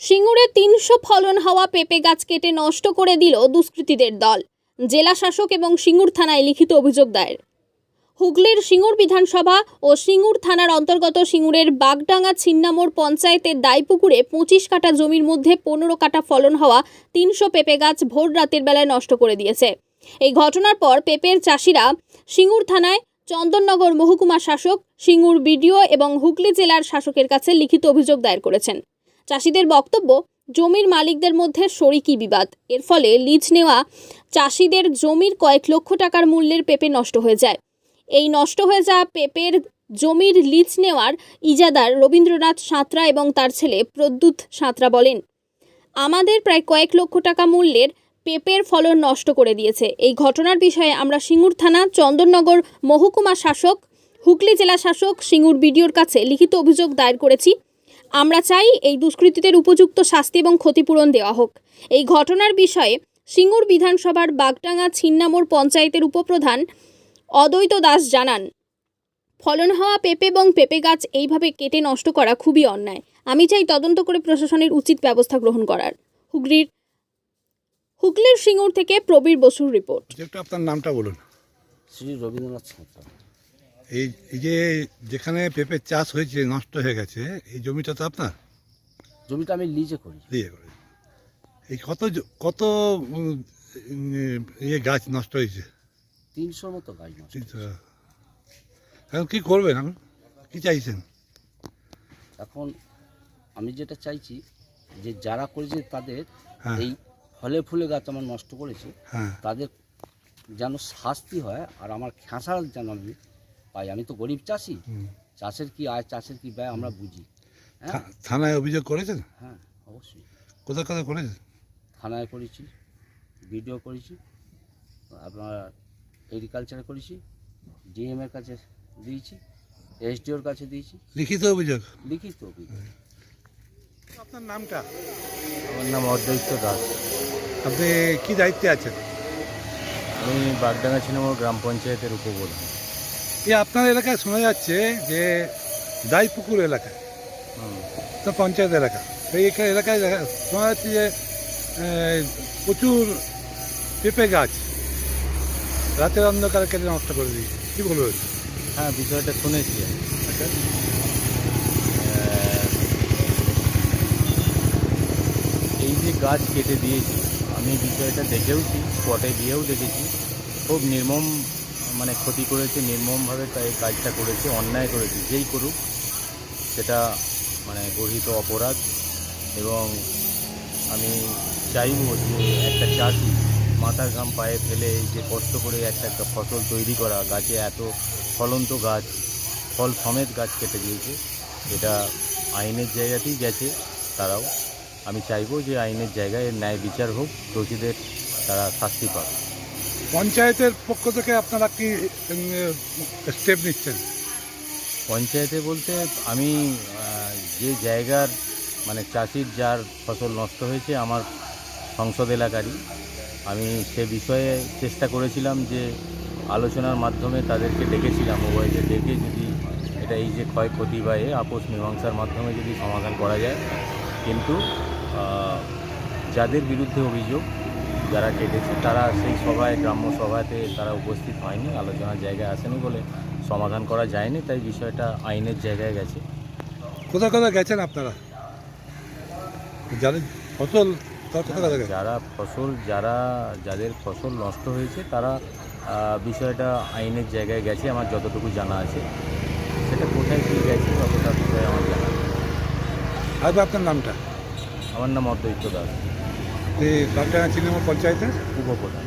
সিঙ্গুরে তিনশো ফলন হওয়া পেঁপে গাছ কেটে নষ্ট করে দিল দুষ্কৃতীদের দল, জেলা শাসক এবং সিঙ্গুর থানায় লিখিত অভিযোগ দায়ের। হুগলির সিঙ্গুর বিধানসভা ও সিঙ্গুর থানার অন্তর্গত সিঙ্গুরের বাগডাঙ্গা ছিন্নামোড় পঞ্চায়েতের দাইপুকুরে পঁচিশ কাটা জমির মধ্যে পনেরো কাটা ফলন হওয়া তিনশো পেঁপে গাছ ভোর রাতের বেলায় নষ্ট করে দিয়েছে। এই ঘটনার পর পেঁপের চাষিরা সিঙ্গুর থানায় চন্দননগর মহকুমা শাসক, সিঙ্গুর বিডিও এবং হুগলি জেলার শাসকের কাছে লিখিত অভিযোগ দায়ের করেছেন। চাষিদের বক্তব্য, জমির মালিকদের মধ্যে শরিকি বিবাদ। এর ফলে লিজ নেওয়া চাষিদের জমির কয়েক লক্ষ টাকার মূল্যের পেঁপে নষ্ট হয়ে যায়। এই নষ্ট হয়ে যাওয়া পেঁপের জমির লিজ নেওয়ার ইজাদার রবীন্দ্রনাথ সাঁতরা এবং তার ছেলে প্রদ্যুৎ সাঁতরা বলেন, আমাদের প্রায় কয়েক লক্ষ টাকা মূল্যের পেঁপের ফলন নষ্ট করে দিয়েছে। এই ঘটনার বিষয়ে আমরা সিঙ্গুর থানা, চন্দননগর মহকুমা শাসক, হুগলি জেলা শাসক সিঙ্গুর বিডিওর কাছে লিখিত অভিযোগ দায়ের করেছি। আমরা চাই এই দুষ্কৃতীদের উপযুক্ত শাস্তি এবং ক্ষতিপূরণ দেওয়া হোক। এই ঘটনার বিষয়ে সিঙ্গুর বিধানসভার বাগডাঙ্গা ছিন্নামোড় পঞ্চায়েতের উপপ্রধান অদ্বৈত দাস জানান ফলন হওয়া পেঁপে এবং পেঁপে গাছ এইভাবে কেটে নষ্ট করা খুবই অন্যায়। আমি চাই তদন্ত করে প্রশাসনের উচিত ব্যবস্থা গ্রহণ করার। হুগলির হুগলির সিঙ্গুর থেকে প্রবীর বসুর রিপোর্ট। আপনার নামটা বলুন। শ্রী রবীন্দ্রনাথ এই এই যে যেখানে পেঁপের চাষ হয়েছে নষ্ট হয়ে গেছে এই জমিটা তো আপনার? জমিটা আমি লিজে করি। দিয়ে করি এই কত কত ইয়ে গাছ নষ্ট হয়েছে? তিনশোর মতো গাছ নষ্ট এখন কি করবেন এখন? কি চাইছেন? এখন আমি যেটা চাইছি যে যারা করেছে তাদের হ্যাঁ। এই ফলে ফুলে গাছ আমার নষ্ট করেছে হ্যাঁ। তাদের যেন শাস্তি হয় আর আমার খেসার যেন আমি পাই। আমি তো গরিব চাষি। চাষের কি আয় চাষের কি ব্যয় আমরা বুঝি। হ্যাঁ? থানায় অভিযোগ করেছেন? হ্যাঁ অবশ্যই। কোথায় কোথায় করেছেন? থানায় করেছি বিডিও করেছি আপনার এগ্রিকালচারে করেছি ডিএম এর কাছে দিয়েছি এসডিওর কাছে দিয়েছি। লিখিত অভিযোগ? লিখিত অভিযোগ। আপনার নামটা? আমার নাম অদ্বৈত দাস। আপনি কি দায়িত্বে আছেন? আমি বাগডাঙ্গা ছিলাম গ্রাম পঞ্চায়েতের উপপ্রধান। এই আপনার এলাকায় শোনা যাচ্ছে যে দাইপুকুর এলাকায় হুম। তো পঞ্চায়েত এলাকা সেই এখা- এলাকায় দেখা শোনা যাচ্ছে যে প্রচুর পেঁপে গাছ রাতের অন্ধকারে কেটে নষ্ট করে দিই কী বলবেন হ্যাঁ বিষয়টা শুনেছি আমি। আচ্ছা এই যে গাছ কেটে দিয়েছি আমি বিষয়টা দেখেওছি স্পটে গিয়েও দেখেছি খুব নির্মম মানে ক্ষতি করেছে, নির্মমভাবে তাই কাজটা করেছে, অন্যায় করেছে, যেই করুক, সেটা মানে গর্হিত অপরাধ। এবং আমি চাইব যে একটা চাষি মাথার ঘাম পায়ে ফেলে যে কষ্ট করে একটা একটা ফসল তৈরি করা, গাছে এত ফলন্ত গাছ, ফল সমেত গাছ কেটে দিয়েছে, এটা আইনের জায়গাতেই গেছে তারাও। আমি চাইব যে আইনের জায়গায় ন্যায় বিচার হোক, দোষীদের তারা শাস্তি পাক। পঞ্চায়েতের পক্ষ থেকে আপনারা কি স্টেপ নিচ্ছেন? পঞ্চায়েতে বলতে আমি যে জায়গার মানে চাষির যার ফসল নষ্ট হয়েছে, আমার সংসদ এলাকারই, আমি সে বিষয়ে চেষ্টা করেছিলাম যে আলোচনার মাধ্যমে তাদেরকে ডেকেছিলাম উভয়কে ডেকে যদি এটা এই যে ক্ষয়ক্ষতি বা এ আপোষ মীমাংসার মাধ্যমে যদি সমাধান করা যায়। কিন্তু যাদের বিরুদ্ধে অভিযোগ যারা কেটেছে তারা সেই সভায় গ্রাম্য সভাতে তারা উপস্থিত হয়নি আলোচনার জায়গায় আসেনি বলে সমাধান করা যায়নি তাই বিষয়টা আইনের জায়গায় গেছে। কোথায় কোথায় গেছেন আপনারা? যাদের ফসল যারা ফসল যারা যাদের ফসল নষ্ট হয়েছে তারা বিষয়টা আইনের জায়গায় গেছে আমার যতটুকু জানা আছে। সেটা কোথায় কী গেছে ততটা বিষয়ে আমার জানা। আর আপনার নামটা? আমার নাম অদ্বৈত দাস। এই বাগডাঙ্গা চিনেমা পঞ্চায়েতের উপপ্রধান